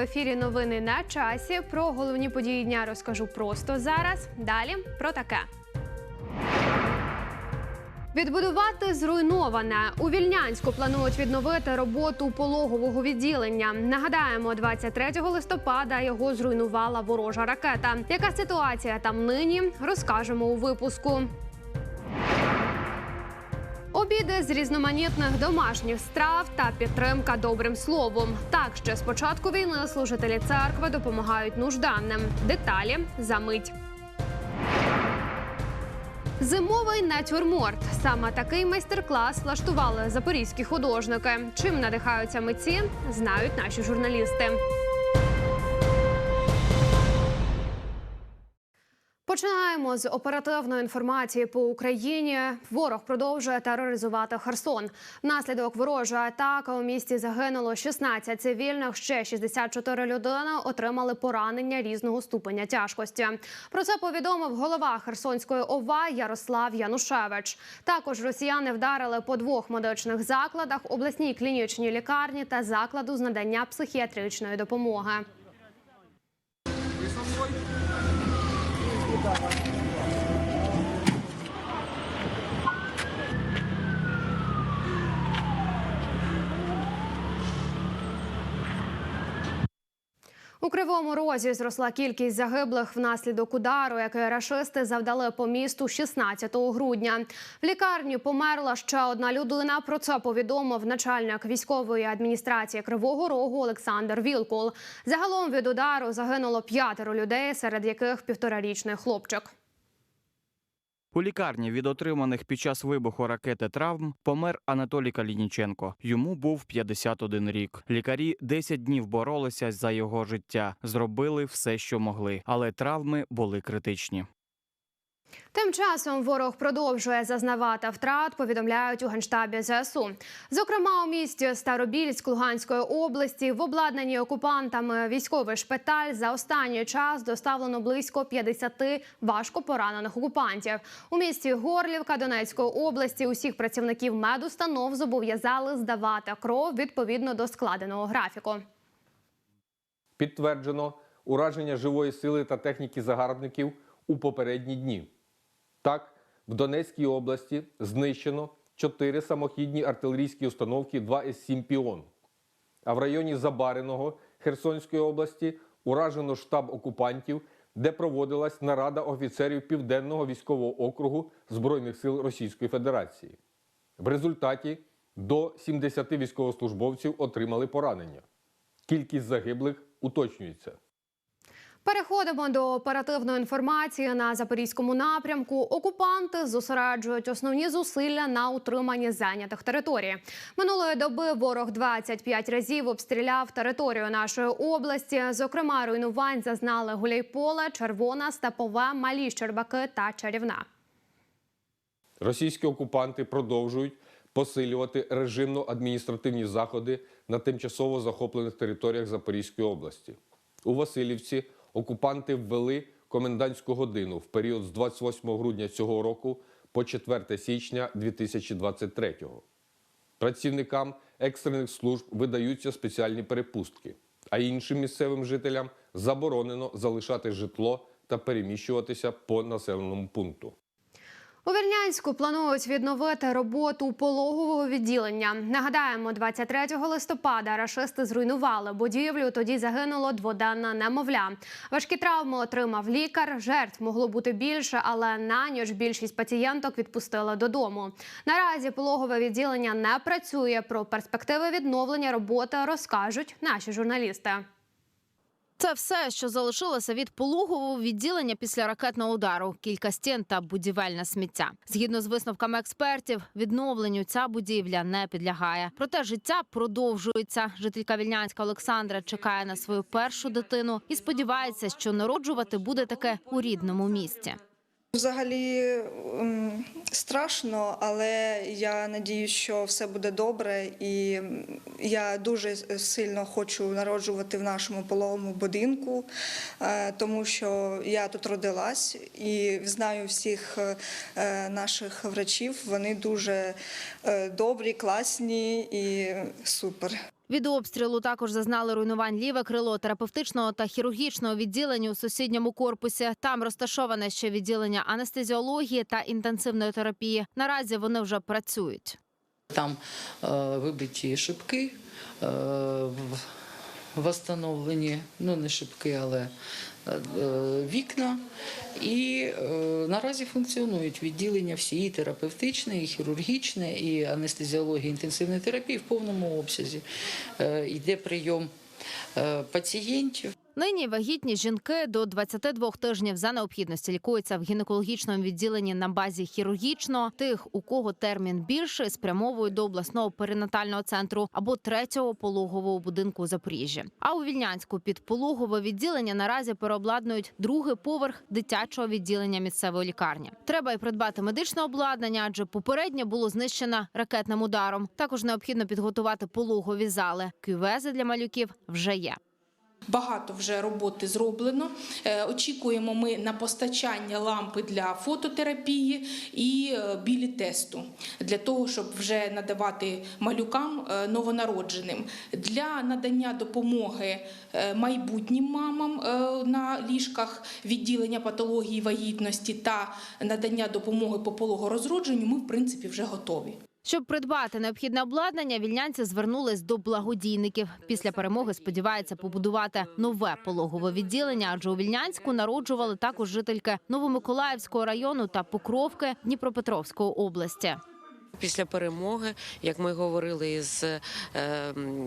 ефірі новини на часі. Про головні події дня розкажу просто зараз. Далі про таке. Відбудувати зруйноване у Вільнянську планують відновити роботу пологового відділення. Нагадаємо, 23 листопада його зруйнувала ворожа ракета. Яка ситуація там нині? Розкажемо у випуску. Обіди з різноманітних домашніх страв та підтримка добрим словом. Так ще з початку війни служителі церкви допомагають нужданним. Деталі за мить. Зимовий натюрморт. Саме такий майстер-клас влаштували запорізькі художники. Чим надихаються митці, знають наші журналісти. Починаємо з оперативної інформації по Україні. Ворог продовжує тероризувати Херсон. Внаслідок ворожої атаки у місті загинуло 16 цивільних. Ще 64 людини отримали поранення різного ступеня тяжкості. Про це повідомив голова Херсонської ОВА Ярослав Янушевич. Також росіяни вдарили по двох медичних закладах, обласній клінічній лікарні та закладу з надання психіатричної допомоги. У кривому розі зросла кількість загиблих внаслідок удару, який рашисти завдали по місту 16 грудня. В лікарні померла ще одна людина. Про це повідомив начальник військової адміністрації Кривого Рогу Олександр Вілкул. Загалом від удару загинуло п'ятеро людей, серед яких півторарічний хлопчик. У лікарні від отриманих під час вибуху ракети травм помер Анатолій Калініченко. Йому був 51 рік. Лікарі 10 днів боролися за його життя, зробили все, що могли, але травми були критичні. Тим часом ворог продовжує зазнавати втрат, повідомляють у генштабі ЗСУ. Зокрема, у місті Старобільськ Луганської області в обладнанні окупантами військовий шпиталь за останній час доставлено близько 50 важко поранених окупантів. У місті Горлівка Донецької області усіх працівників медустанов зобов'язали здавати кров відповідно до складеного графіку. Підтверджено ураження живої сили та техніки загарбників у попередні дні. Так, в Донецькій області знищено 4 самохідні артилерійські установки 2 С-7 Піон. А в районі Забариного Херсонської області уражено штаб окупантів, де проводилась нарада офіцерів Південного військового округу Збройних сил Російської Федерації. В результаті до 70 військовослужбовців отримали поранення. Кількість загиблих уточнюється. Переходимо до оперативної інформації на запорізькому напрямку. Окупанти зосереджують основні зусилля на утриманні зайнятих територій. Минулої доби ворог 25 разів обстріляв територію нашої області. Зокрема, руйнувань зазнали Гуляйполе, Червона, Степове, Малі Щербаки та Чарівна. Російські окупанти продовжують посилювати режимно-адміністративні заходи на тимчасово захоплених територіях Запорізької області. У Васильівці окупанти ввели комендантську годину в період з 28 грудня цього року по 4 січня 2023 Працівникам екстрених служб видаються спеціальні перепустки, а іншим місцевим жителям заборонено залишати житло та переміщуватися по населеному пункту. У Вільнянську планують відновити роботу пологового відділення. Нагадаємо, 23 листопада рашисти зруйнували будівлю. Тоді загинуло дводенне немовля. Важкі травми отримав лікар. Жертв могло бути більше, але на ніч більшість пацієнток відпустили додому. Наразі пологове відділення не працює. Про перспективи відновлення роботи розкажуть наші журналісти. Це все, що залишилося від пологового відділення після ракетного удару. Кілька стін та будівельне сміття. Згідно з висновками експертів, відновленню ця будівля не підлягає. Проте життя продовжується. Жителька Вільнянська Олександра чекає на свою першу дитину і сподівається, що народжувати буде таке у рідному місті. Взагалі ем, страшно, але я надію, що все буде добре, і я дуже сильно хочу народжувати в нашому пологовому будинку, е, тому що я тут родилась і знаю всіх е, наших врачів. Вони дуже е, добрі, класні і супер. Від обстрілу також зазнали руйнувань ліве крило терапевтичного та хірургічного відділення у сусідньому корпусі. Там розташоване ще відділення анестезіології та інтенсивної терапії. Наразі вони вже працюють. Там е, вибиті шибки, е, в- восстановлені, ну не шибки, але е, вікна. І е, наразі функціонують відділення всі і терапевтичне, і хірургічне, і анестезіологія інтенсивної терапії в повному обсязі. Е, йде прийом пацієнтів. Нині вагітні жінки до 22 тижнів за необхідності лікуються в гінекологічному відділенні на базі хірургічного. Тих, у кого термін більший, спрямовують до обласного перинатального центру або третього пологового будинку у Запоріжжі. А у Вільнянську під пологове відділення наразі переобладнують другий поверх дитячого відділення місцевої лікарні. Треба й придбати медичне обладнання, адже попереднє було знищено ракетним ударом. Також необхідно підготувати пологові зали. Кювези для малюків вже є. Багато вже роботи зроблено. Е, Очікуємо ми на постачання лампи для фототерапії і е, білі тесту для того, щоб вже надавати малюкам е, новонародженим для надання допомоги майбутнім мамам на ліжках відділення патології вагітності та надання допомоги по пологорозродженню. Ми в принципі вже готові. Щоб придбати необхідне обладнання, вільнянці звернулись до благодійників. Після перемоги сподіваються побудувати нове пологове відділення, адже у Вільнянську народжували також жительки Новомиколаївського району та Покровки Дніпропетровської області. Після перемоги, як ми говорили із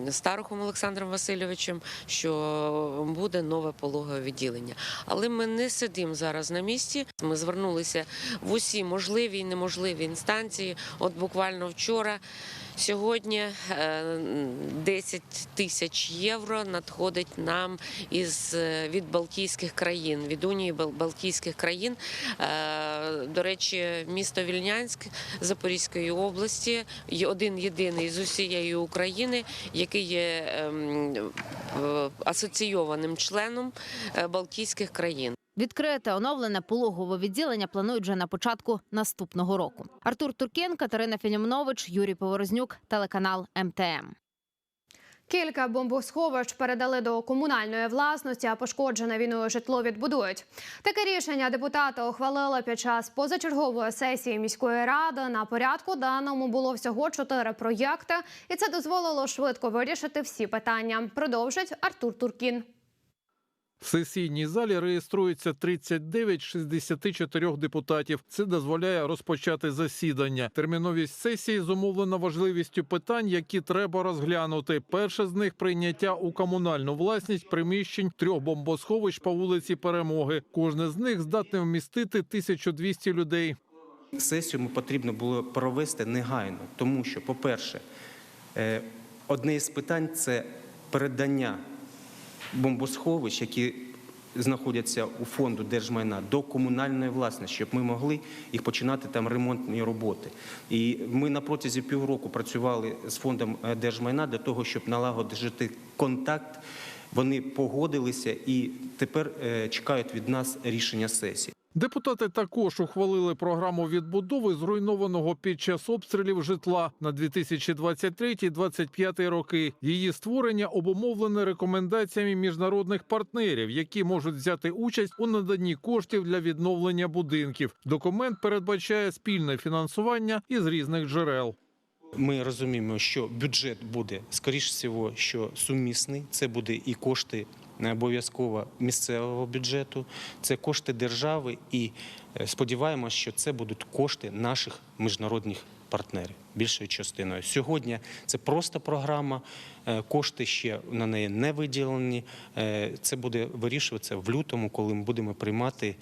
старохом Олександром Васильовичем, що буде нове пологове відділення. Але ми не сидимо зараз на місці. Ми звернулися в усі можливі і неможливі інстанції. От буквально вчора. Сьогодні е, 10 тисяч євро надходить нам із е, від Балтійських країн, від Унії Бал- Балтійських країн. Е, До речі, місто Вільнянськ Запорізької області є один єдиний з усієї України, який є ем, е, асоційованим членом е, Балтійських країн. Відкрите оновлене пологове відділення планують вже на початку наступного року. Артур Туркен, Катерина Філімонович, Юрій Поворознюк, телеканал МТМ. Кілька бомбосховищ передали до комунальної власності, а пошкоджене війною житло відбудують. Таке рішення депутати ухвалили під час позачергової сесії міської ради. На порядку даному було всього чотири проєкти, і це дозволило швидко вирішити всі питання. Продовжить Артур Туркін. В сесійній залі реєструється 39 з 64 депутатів. Це дозволяє розпочати засідання. Терміновість сесії зумовлена важливістю питань, які треба розглянути. Перше з них прийняття у комунальну власність приміщень трьох бомбосховищ по вулиці Перемоги. Кожне з них здатне вмістити 1200 людей. Сесію потрібно було провести негайно, тому що, по-перше, е, одне із питань це передання бомбосховищ, які знаходяться у фонду держмайна до комунальної власності, щоб ми могли їх починати там ремонтні роботи. І ми на протязі півроку працювали з фондом е, держмайна для того, щоб налагодити контакт. Вони погодилися і тепер е, чекають від нас рішення сесії. Депутати також ухвалили програму відбудови зруйнованого під час обстрілів житла на 2023-2025 роки. Її створення обумовлене рекомендаціями міжнародних партнерів, які можуть взяти участь у наданні коштів для відновлення будинків. Документ передбачає спільне фінансування із різних джерел. Ми розуміємо, що бюджет буде скоріш всього, що сумісний. Це буде і кошти е, обов'язково місцевого бюджету, це кошти держави, і е, сподіваємося, що це будуть кошти наших міжнародних партнерів більшою частиною. Сьогодні це просто програма, е, кошти ще на неї не виділені. Е, Це буде вирішуватися в лютому, коли ми будемо приймати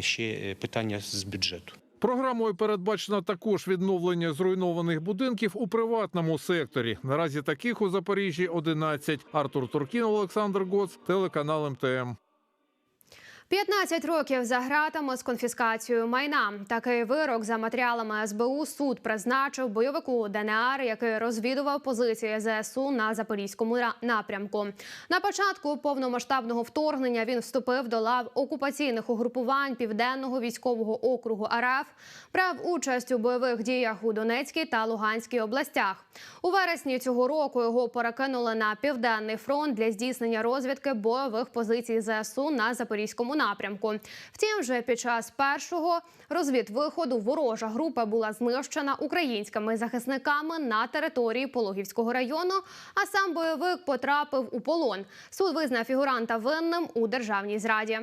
ще питання з бюджету. Програмою передбачено також відновлення зруйнованих будинків у приватному секторі. Наразі таких у Запоріжжі 11. Артур Туркін, Олександр Гоц, телеканал МТМ. 15 років за гратами з конфіскацією майна. Такий вирок за матеріалами СБУ суд призначив бойовику ДНР, який розвідував позиції ЗСУ на запорізькому напрямку. На початку повномасштабного вторгнення він вступив до лав окупаційних угрупувань південного військового округу РФ, брав участь у бойових діях у Донецькій та Луганській областях. У вересні цього року його перекинули на південний фронт для здійснення розвідки бойових позицій ЗСУ на запорізькому напрямку. Втім, вже під час першого розвідвиходу ворожа група була знищена українськими захисниками на території Пологівського району. А сам бойовик потрапив у полон. Суд визнав фігуранта винним у державній зраді.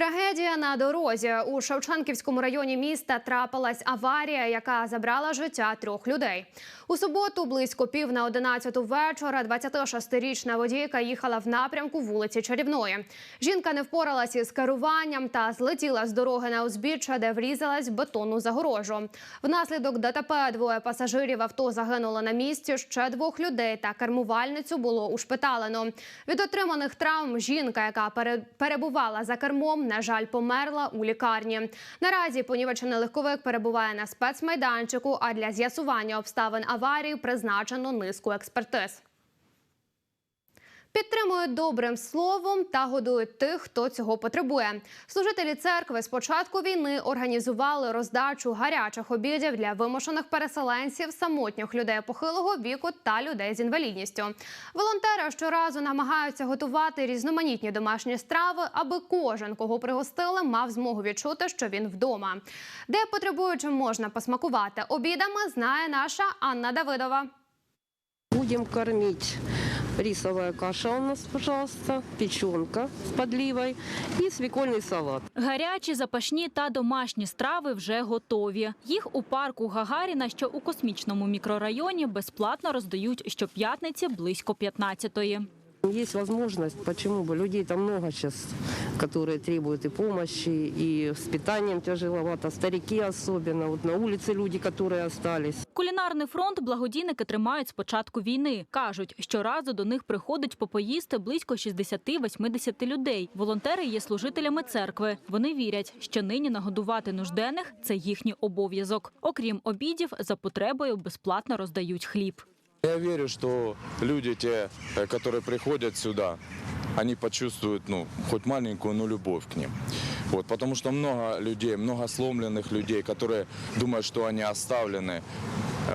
Трагедія на дорозі у Шевченківському районі міста трапилась аварія, яка забрала життя трьох людей. У суботу, близько пів на одинадцяту вечора, 26-річна водійка їхала в напрямку вулиці Чарівної. Жінка не впоралася із керуванням та злетіла з дороги на узбіччя, де врізалась в бетонну загорожу. Внаслідок ДТП двоє пасажирів авто загинуло на місці. Ще двох людей та кермувальницю було ушпиталено. Від отриманих травм жінка, яка пере- перебувала за кермом, на жаль, померла у лікарні. Наразі понівечений легковик перебуває на спецмайданчику. А для з'ясування обставин аварії призначено низку експертиз. Підтримують добрим словом та годують тих, хто цього потребує. Служителі церкви з початку війни організували роздачу гарячих обідів для вимушених переселенців, самотніх людей похилого віку та людей з інвалідністю. Волонтери щоразу намагаються готувати різноманітні домашні страви, аби кожен, кого пригостили, мав змогу відчути, що він вдома. Де потребуючим можна посмакувати обідами, знає наша Анна Давидова. Будем кормить. Рисовая каша у нас, пожалуйста, печенка с подливой и свекольный салат. Гарячі, запашні та домашні страви вже готові. Їх у парку Гагаріна, що у космічному мікрорайоні, безплатно роздають щоп'ятниці близько 15-ї. Есть возможность, почему бы людей там много сейчас, которые требуют и помощи, и с питанием тяжеловато, старики особенно, вот на улице люди, которые остались. Кулінарний фронт благодійники тримають з початку війни. Кажуть, щоразу до них приходить попоїсти близько 60-80 людей. Волонтери є служителями церкви. Вони вірять, що нині нагодувати нужденних – це їхній обов'язок. Окрім обідів, за потребою безплатно роздають хліб. Я верю, что люди, те, э, которые приходят сюда, они почувствуют, ну, хоть маленькую, но любовь к ним. Вот, потому что много людей, много сломленных людей, которые думают, что они оставлены.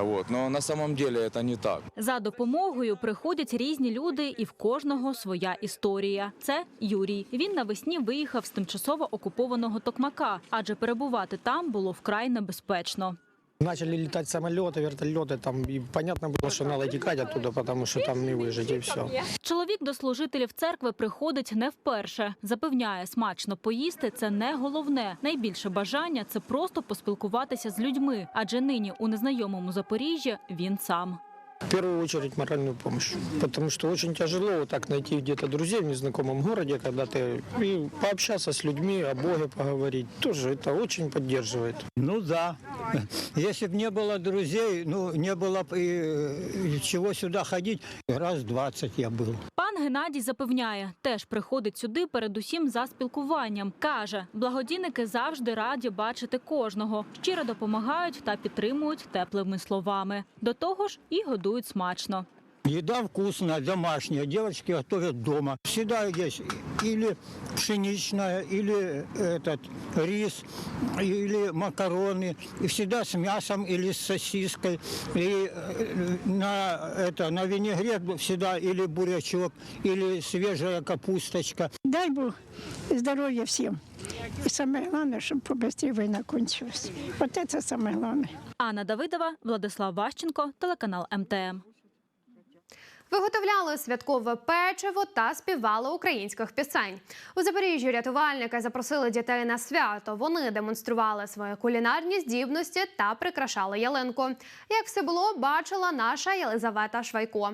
Вот, но на самом деле это не так. За допомогою приходять різні люди, і в кожного своя історія. Це Юрій. Він навесні виїхав з тимчасово окупованого Токмака, адже перебувати там було вкрай небезпечно. Начали летать самолеты, вертолеты, там, и понятно было, что надо текать оттуда, потому что там не выжить, и все. Чоловік до служителів церкви приходить не вперше. Запевняє, смачно поїсти це не головне. Найбільше бажання це просто поспілкуватися з людьми, адже нині у незнайомому Запоріжжі він сам. В первую очередь моральную помощь, потому что очень тяжело вот так найти где-то друзей в незнакомом городе, когда ты и пообщаться с людьми, о Боге поговорить, тоже это очень поддерживает. Ну да. Если бы не было друзей, ну не было бы и, и чего сюда ходить. Раз 20 я был. Пан Геннадій запевняє, теж приходить сюди передусім за спілкуванням. Каже, благодійники завжди раді бачити кожного, щиро допомагають та підтримують теплими словами. До того ж і годують смачно. Еда вкусная, домашняя, девочки готовят дома. Всегда есть или пшеничная, или этот рис, или макароны. И всегда с мясом или с сосиской. И э, на, это, на винегрет всегда или бурячок, или свежая капусточка. Дай Бог здоров'я всім. І саме головне, щоб побыстрее війна кончилась. От це саме головне. Анна Давидова, Владислав Ващенко, телеканал МТМ. Виготовляли святкове печиво та співали українських пісень. У Запоріжжі рятувальники запросили дітей на свято. Вони демонстрували свої кулінарні здібності та прикрашали ялинку. Як все було, бачила наша Єлизавета Швайко.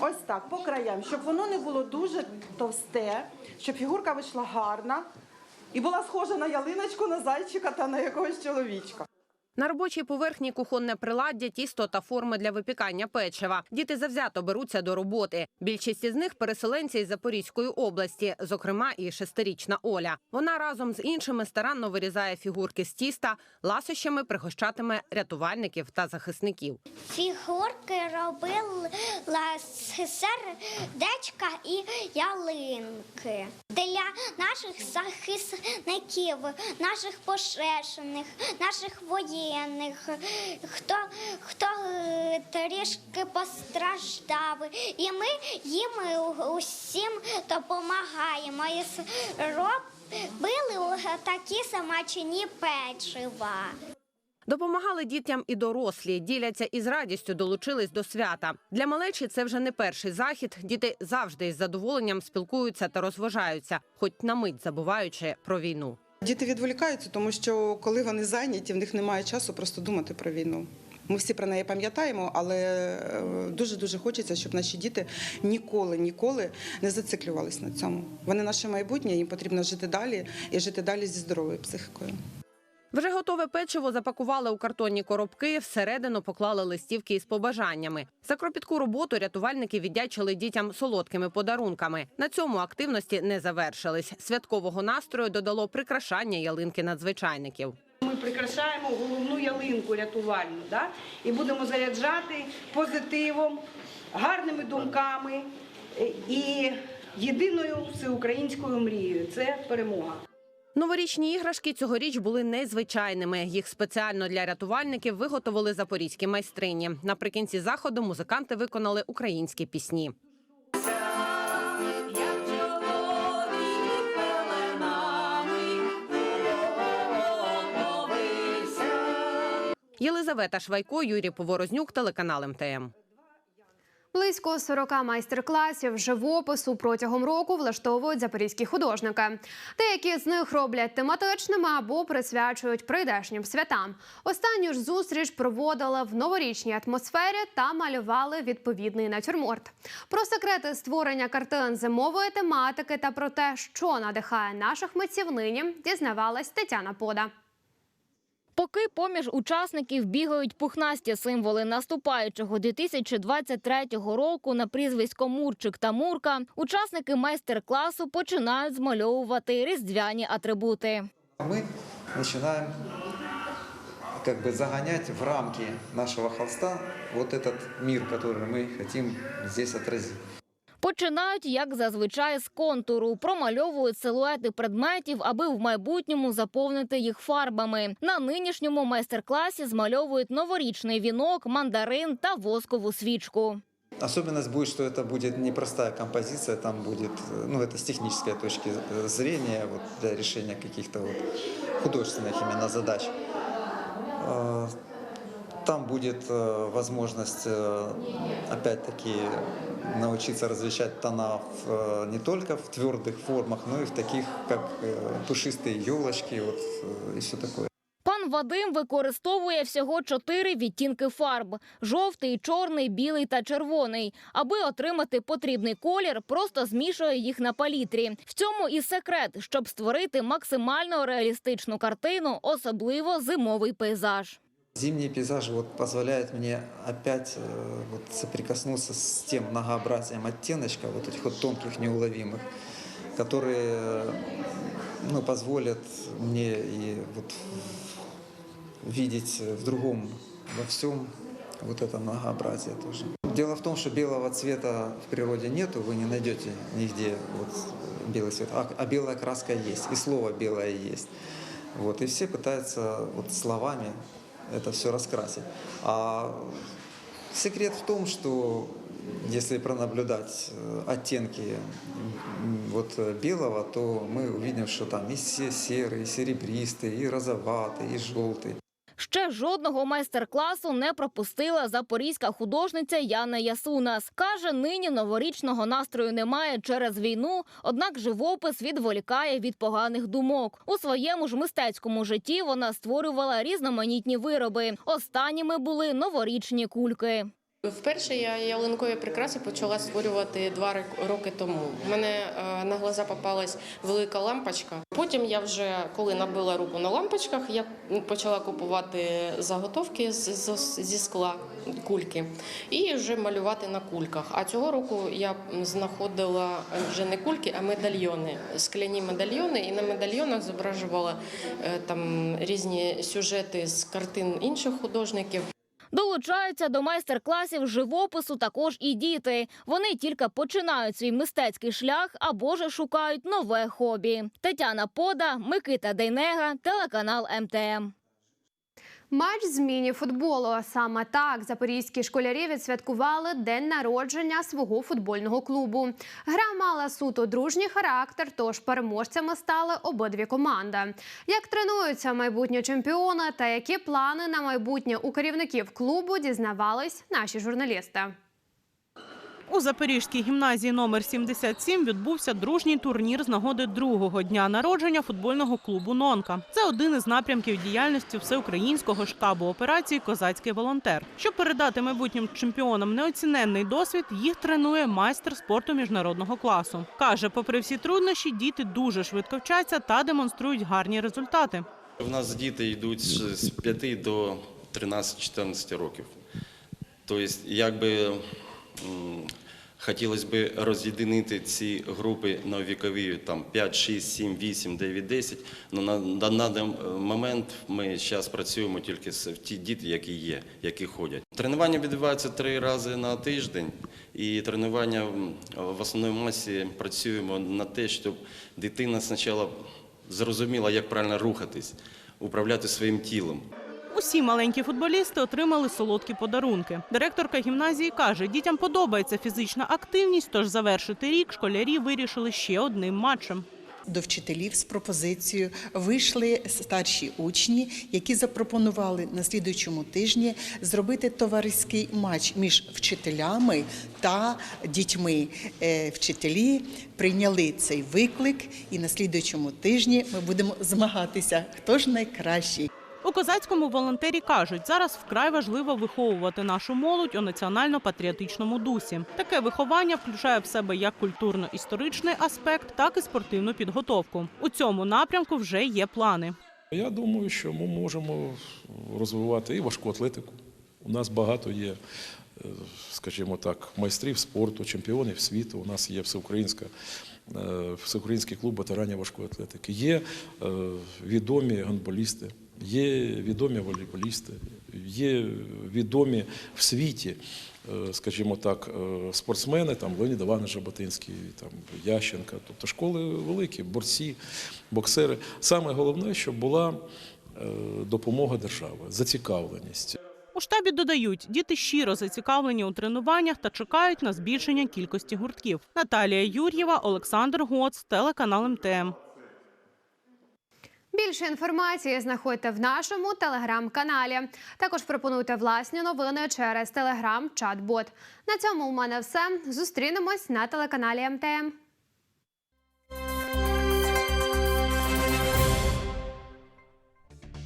Ось так, по краям, щоб воно не було дуже товсте, щоб фігурка вийшла гарна і була схожа на ялиночку, на зайчика та на якогось чоловічка. На робочій поверхні кухонне приладдя, тісто та форми для випікання печива. Діти завзято беруться до роботи. Більшість із них переселенці із Запорізької області, зокрема і шестирічна Оля. Вона разом з іншими старанно вирізає фігурки з тіста, ласощами пригощатиме рятувальників та захисників. Фігурки робила з сердечка і ялинки для наших захисників, наших пошешених, наших воєнних, хто, хто е, трішки постраждав. І ми їм усім допомагаємо. І робили такі самачині печива. Допомагали дітям і дорослі, діляться і з радістю долучились до свята. Для малечі це вже не перший захід. Діти завжди із задоволенням спілкуються та розважаються, хоч на мить забуваючи про війну. Діти відволікаються, тому що коли вони зайняті, в них немає часу просто думати про війну. Ми всі про неї пам'ятаємо, але дуже дуже хочеться, щоб наші діти ніколи, ніколи не зациклювались на цьому. Вони наше майбутнє, їм потрібно жити далі і жити далі зі здоровою психікою. Вже готове печиво запакували у картонні коробки. Всередину поклали листівки із побажаннями. За кропітку роботу рятувальники віддячили дітям солодкими подарунками. На цьому активності не завершились. Святкового настрою додало прикрашання ялинки надзвичайників. Ми прикрашаємо головну ялинку рятувальну, да? і будемо заряджати позитивом, гарними думками і єдиною всеукраїнською мрією це перемога. Новорічні іграшки цьогоріч були незвичайними. Їх спеціально для рятувальників виготовили запорізькі майстрині. Наприкінці заходу музиканти виконали українські пісні. Єлизавета Швайко, Юрій Поворознюк, телеканал МТМ. Близько 40 майстер-класів живопису протягом року влаштовують запорізькі художники. Деякі з них роблять тематичними або присвячують прийдешнім святам. Останню ж зустріч проводили в новорічній атмосфері та малювали відповідний натюрморт. Про секрети створення картин зимової тематики та про те, що надихає наших митців нині, дізнавалась Тетяна Пода. Поки поміж учасників бігають пухнасті символи наступаючого 2023 року на прізвисько Мурчик та Мурка, учасники майстер-класу починають змальовувати різдвяні атрибути. Мы начинаем как бы загонять в рамки нашего холста вот этот мир, который мы хотим здесь отразить. Починають, як зазвичай, з контуру, промальовують силуети предметів, аби в майбутньому заповнити їх фарбами. На нинішньому майстер-класі змальовують новорічний вінок, мандарин та воскову свічку. Особенность будет, что это будет непростая композиция, там будет, э, ну это с технической точки э, зрения, вот, для решения каких-то вот художественных именно задач. Э, Там будет э, возможность, э, опять-таки, научиться различать тона в, э, не только в твердых формах, но и в таких, как э, пушистые елочки вот, э, и все такое. Пан Вадим використовує всього чотири відтінки фарб: жовтий, чорний, білий та червоний. Аби отримати потрібний колір, просто змішує їх на палітрі. В цьому і секрет, щоб створити максимально реалістичну картину, особливо зимовий пейзаж. Зимний пейзаж вот позволяет мне опять э, вот соприкоснуться с тем многообразием оттеночка, вот этих вот тонких, неуловимых, которые ну, позволят мне и вот видеть в другом, во всем вот это многообразие тоже. Дело в том, что белого цвета в природе нету, вы не найдете нигде вот белый цвет, а, а белая краска есть, и слово белое есть. Вот, и все пытаются вот словами это все раскрасить. А секрет в том, что если пронаблюдать э, оттенки м, вот э, белого, то мы увидим, что там и се- серый, и серебристый, и розоватый, и желтый. Ще жодного майстер-класу не пропустила запорізька художниця Яна Ясунас. Каже, нині новорічного настрою немає через війну, однак живопис відволікає від поганих думок. У своєму ж мистецькому житті вона створювала різноманітні вироби. Останніми були новорічні кульки. Вперше я ялинкові прикраси почала створювати два роки тому. У мене е, на глаза попалась велика лампочка. Потім я вже коли набила руку на лампочках, я почала купувати заготовки зі скла, кульки, і вже малювати на кульках. А цього року я знаходила вже не кульки, а медальйони, скляні медальйони, і на медальйонах зображувала е, там різні сюжети з картин інших художників. Долучаються до майстер-класів живопису також і діти. Вони тільки починають свій мистецький шлях або ж шукають нове хобі. Тетяна Пода, Микита Дейнега, телеканал МТМ. Матч з міні-футболу. Саме так запорізькі школярі відсвяткували день народження свого футбольного клубу. Гра мала суто дружній характер, тож переможцями стали обидві команди. Як тренуються майбутні чемпіони та які плани на майбутнє у керівників клубу дізнавались наші журналісти. У Запорізькій гімназії номер 77 відбувся дружній турнір з нагоди другого дня народження футбольного клубу Нонка. Це один із напрямків діяльності всеукраїнського штабу операції Козацький волонтер. Щоб передати майбутнім чемпіонам неоціненний досвід, їх тренує майстер спорту міжнародного класу. каже, попри всі труднощі, діти дуже швидко вчаться та демонструють гарні результати. У нас діти йдуть з 5 до 13-14 років. Тобто, якби хотілося б роз'єдинити ці групи на вікові там 5, 6, 7, 8, 9, 10. Ну на, даний момент ми зараз працюємо тільки з ті діти, які є, які ходять. Тренування відбуваються три рази на тиждень, і тренування в основній масі працюємо на те, щоб дитина спочатку зрозуміла, як правильно рухатись, управляти своїм тілом. Усі маленькі футболісти отримали солодкі подарунки. Директорка гімназії каже, дітям подобається фізична активність, тож завершити рік школярі вирішили ще одним матчем. До вчителів з пропозицією вийшли старші учні, які запропонували на слідуючому тижні зробити товариський матч між вчителями та дітьми. Е, Вчителі прийняли цей виклик, і на слідуючому тижні ми будемо змагатися, хто ж найкращий. У козацькому волонтері кажуть, зараз вкрай важливо виховувати нашу молодь у національно-патріотичному дусі. Таке виховання включає в себе як культурно-історичний аспект, так і спортивну підготовку. У цьому напрямку вже є плани. Я думаю, що ми можемо розвивати і важку атлетику. У нас багато є, е, скажімо так, майстрів спорту, чемпіонів світу. У нас є всеукраїнська, е, всеукраїнський клуб ветеранів важкої атлетики. Є е, відомі гандболісти, є відомі волейболісти, є відомі в світі. е, Скажімо так, е, спортсмени, там Леонід Іванович Жаботинський, там Ященка, тобто школи великі, борці, боксери. Саме головне, щоб була е, допомога держави, зацікавленість. У штабі додають, діти щиро зацікавлені у тренуваннях та чекають на збільшення кількості гуртків. Наталія Юр'єва, Олександр Гоц, телеканал МТМ. Більше інформації знаходьте в нашому телеграм-каналі. Також пропонуйте власні новини через телеграм-чат-бот. На цьому у мене все. Зустрінемось на телеканалі МТМ.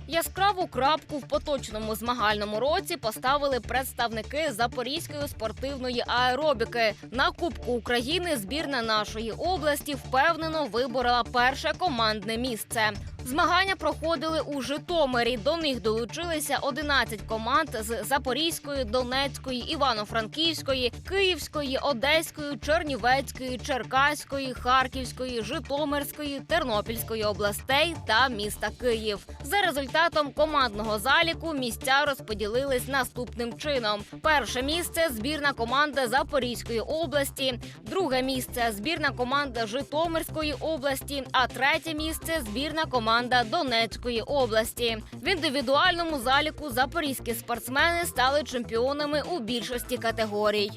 Яскраву крапку в поточному змагальному році поставили представники Запорізької спортивної аеробіки. На Кубку України збірна нашої області впевнено виборола перше командне місце. Змагання проходили у Житомирі. До них долучилися 11 команд з Запорізької, Донецької, Івано-Франківської, Київської, Одеської, Чернівецької, Черкаської, Харківської, Житомирської, Тернопільської областей та міста Київ. За результатом командного заліку місця розподілились наступним чином: перше місце збірна команда Запорізької області, друге місце збірна команда Житомирської області, а третє місце збірна команда Донецької області. В індивідуальному заліку запорізькі спортсмени стали чемпіонами у більшості категорій.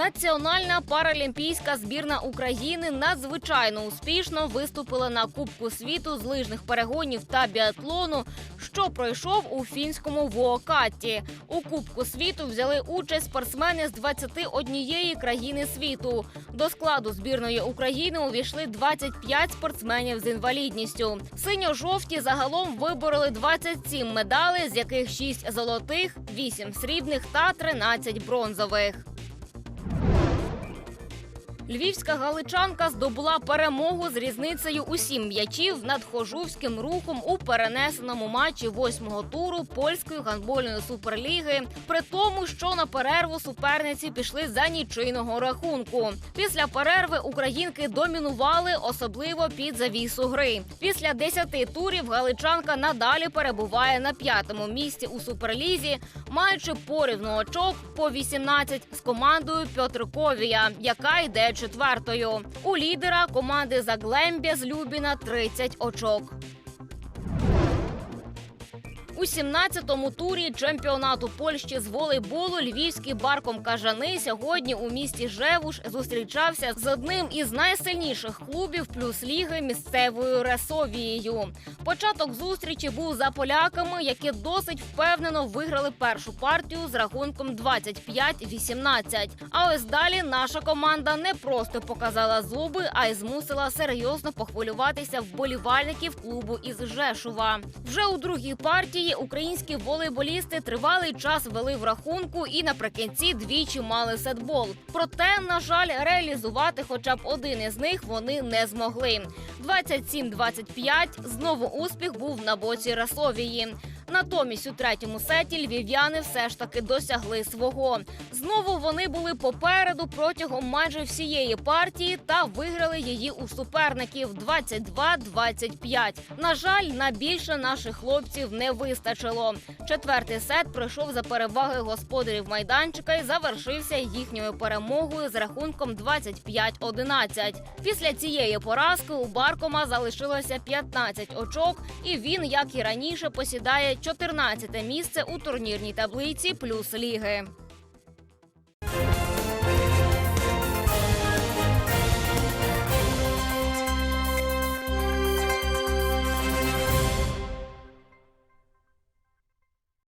Національна паралімпійська збірна України надзвичайно успішно виступила на Кубку світу з лижних перегонів та біатлону, що пройшов у фінському Вуокатті. У Кубку світу взяли участь спортсмени з 21 країни світу. До складу збірної України увійшли 25 спортсменів з інвалідністю. Синьо-жовті загалом вибороли 27 медалей, з яких 6 золотих, 8 срібних та 13 бронзових. Львівська галичанка здобула перемогу з різницею у сім м'ячів над хожувським рухом у перенесеному матчі восьмого туру польської гандбольної суперліги. При тому, що на перерву суперниці пішли за нічийного рахунку. Після перерви українки домінували, особливо під завісу гри. Після десяти турів галичанка надалі перебуває на п'ятому місці у суперлізі, маючи порівну очок по 18 з командою Пьотриковія, яка йде четвертою. У лідера команди Заглембя з Любіна 30 очок. У 17-му турі чемпіонату Польщі з волейболу львівський барком кажани сьогодні у місті Жевуш зустрічався з одним із найсильніших клубів плюс ліги місцевою Ресовією. Початок зустрічі був за поляками, які досить впевнено виграли першу партію з рахунком 25-18. А ось далі наша команда не просто показала зуби, а й змусила серйозно похвилюватися вболівальників клубу із Жешува. Вже у другій партії українські волейболісти тривалий час вели в рахунку і наприкінці двічі мали сетбол. Проте, на жаль, реалізувати хоча б один із них вони не змогли. 27-25 знову успіх був на боці Расовії. Натомість у третьому сеті львів'яни все ж таки досягли свого. Знову вони були попереду протягом майже всієї партії та виграли її у суперників 22-25. На жаль, на більше наших хлопців не вистачило. Четвертий сет пройшов за переваги господарів майданчика і завершився їхньою перемогою з рахунком 25-11. Після цієї поразки у Баркома залишилося 15 очок, і він, як і раніше, посідає 14 місце у турнірній таблиці плюс ліги.